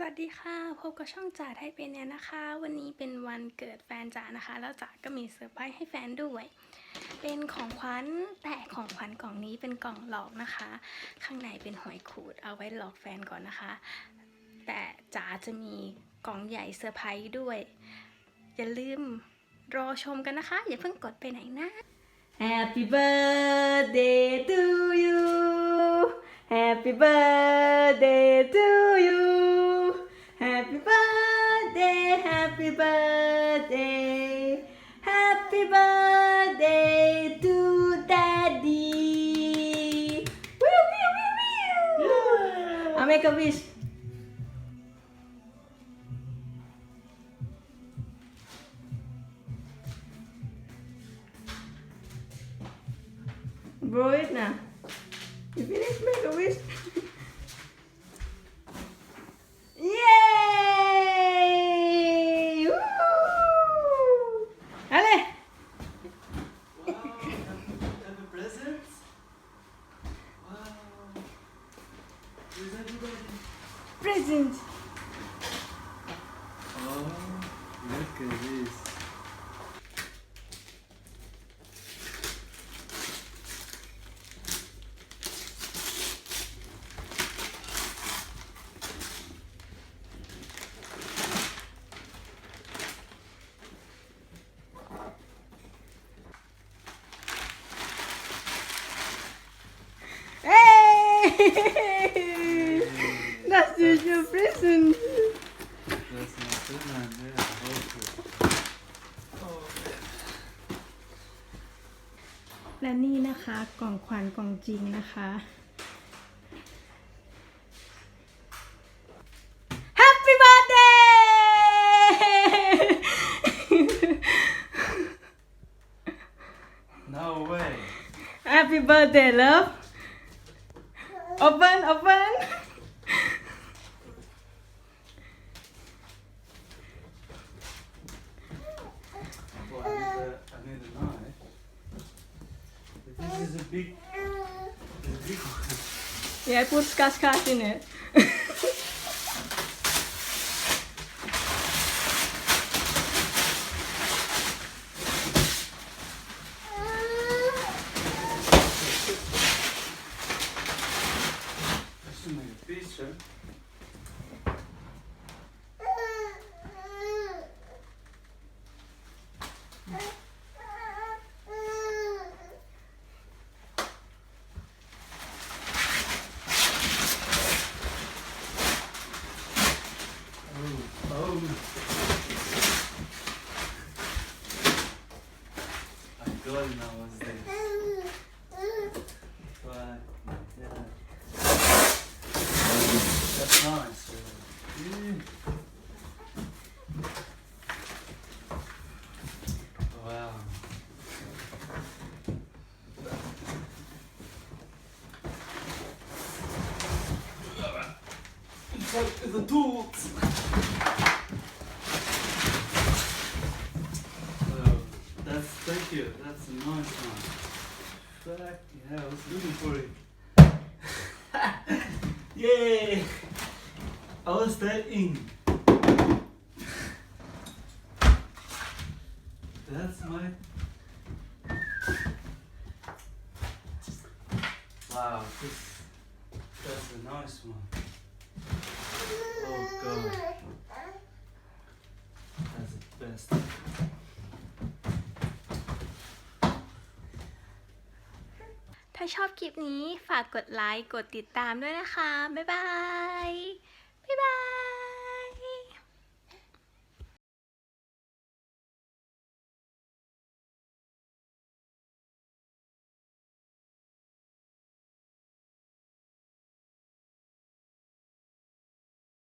สวัสดีค่ะ พบกับช่องจ๋าไทยเป็นเนี่ยนะคะ วันนี้เป็นวันเกิดแฟนจ๋านะคะ แล้วจ๋าก็มีเซอร์ไพรส์ให้แฟนด้วย เป็นของขวัญแต่ของขวัญกล่องนี้เป็นกล่องหลอกนะคะ ข้างในเป็นหอยขูดเอาไว้หลอกแฟนก่อนนะคะ แต่จ๋าจะมีกล่องใหญ่เซอร์ไพรส์ด้วย อย่าลืมรอชมกันนะคะ อย่าเพิ่งกดไปไหนนะ Happy birthday to you Happy birthday to birthday Happy birthday to daddy Woo, woo, woo, woo. I'll make a wish Blow it now. You finish, make a wish. Present. Oh, look at this. Hey! That's just your present. That's my present, yeah. Okay. Oh, และนี่นะคะกล่องขวัญกล่องจริงนะคะ Happy birthday no way. Happy birthday love Open open this is a big, it's a big one. Yeah I put scotch scotch in it I should вдоль на воздых. That's nice. Mm. Wow. It's like the tools. That's a nice one. Fuck yeah, I was looking for it. Yay! I was that in. That's my. Wow, this that's a nice one. ถ้าชอบคลิปนี้ฝากกดไลค์ กดติดตามด้วยนะคะ บ๊ายบาย